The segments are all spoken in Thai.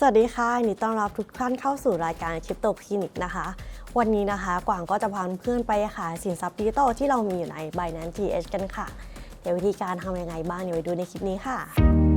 สวัสดีค่ะยินดีต้อนรับทุกท่านเข้าสู่รายการคริปโตคลินิกนะคะ วันนี้นะคะกวางก็จะพาเพื่อนไปขายสินทรัพย์ดิจิตอลที่เรามีอยู่ใน Binance TH กันค่ะ เดี๋ยววิธีการทำยังไงบ้างเดี๋ยวไปดูในคลิปนี้ค่ะ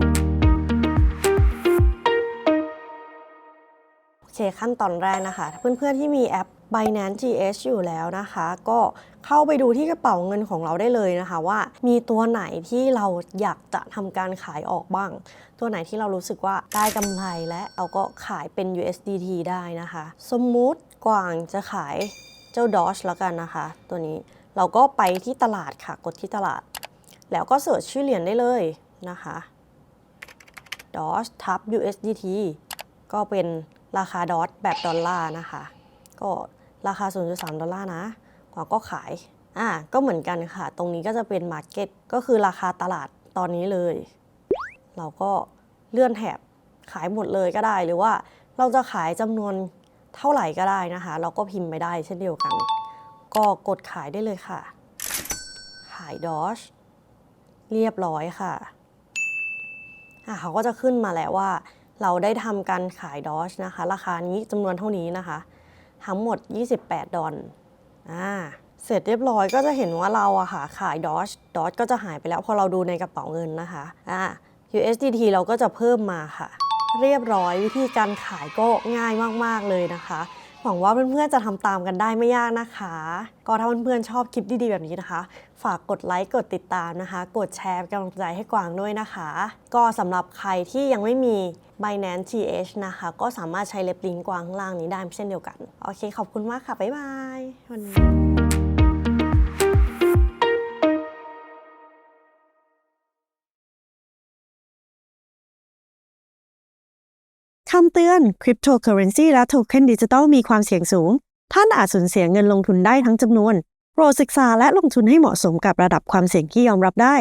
โอเคขั้นตอนแรกนะคะ เพื่อนๆที่มีแอป Binance GH อยู่แล้วนะคะ ก็เข้าไปดูที่กระเป๋าเงินของเราได้เลยนะคะ ว่ามีตัวไหนที่เราอยากจะทำการขายออกบ้าง ตัวไหนที่เรารู้สึกว่าได้กำไรและเราก็ขายเป็น USDT ได้นะคะ สมมุติกวางจะขายเจ้า Doge แล้วกันนะคะ ตัวนี้เราก็ไปที่ตลาดค่ะ กดที่ตลาด แล้วก็เสิร์ชชื่อเหรียญได้เลยนะคะ Doge ทับ USDT ก็เป็น ราคาดอทแบบดอลลาร์นะคะ ก็ราคา 0.3 ดอลลาร์นะกว่าก็ขาย อ่า ก็เหมือนกันค่ะ ตรงนี้ก็จะเป็นมาร์เก็ตก็คือราคาตลาดตอนนี้เลย เราก็เลื่อนแถบขายหมดเลยก็ได้ หรือว่าเราจะขายจำนวนเท่าไหร่ก็ได้นะคะ เราก็พิมพ์ไปได้เช่นเดียวกัน ก็กดขายได้เลยค่ะ ขายดอชเรียบร้อยค่ะอะเขาก็จะขึ้นมาแล้วว่า เราได้ทำการขายดอชนะคะ ราคานี้จำนวนเท่านี้นะคะ ทั้งหมด 28 ดอลอ่าเสร็จเรียบร้อยก็จะเห็นว่าเราอะค่ะขายดอชดอชก็จะหายไปแล้วพอเราดูในกระเป๋าเงินนะคะอ่า USDT เราก็จะเพิ่มมาค่ะ เรียบร้อยวิธีการขายก็ง่ายมาก ๆ เลยนะคะ หวังว่าเพื่อนๆจะทำตามกันได้ไม่ยากนะคะ ก็ถ้าเพื่อนๆชอบคลิปดีๆแบบนี้นะคะ ฝากกดไลค์กดติดตามนะคะ กดแชร์กำลังใจให้กวางด้วยนะคะ ก็สำหรับใครที่ยังไม่มี Binance TH นะคะ ก็สามารถใช้เล็บลิงก์กวางข้างล่างนี้ได้เช่นเดียวกัน โอเคขอบคุณมากค่ะ บ๊ายบายวันนี้ คำเตือนคริปโตเคอเรนซีและโทเค็นดิจิตอลมีความเสี่ยงสูง ท่านอาจสูญเสียเงินลงทุนได้ทั้งจำนวน โปรดศึกษาและลงทุนให้เหมาะสมกับระดับความเสี่ยงที่ยอมรับได้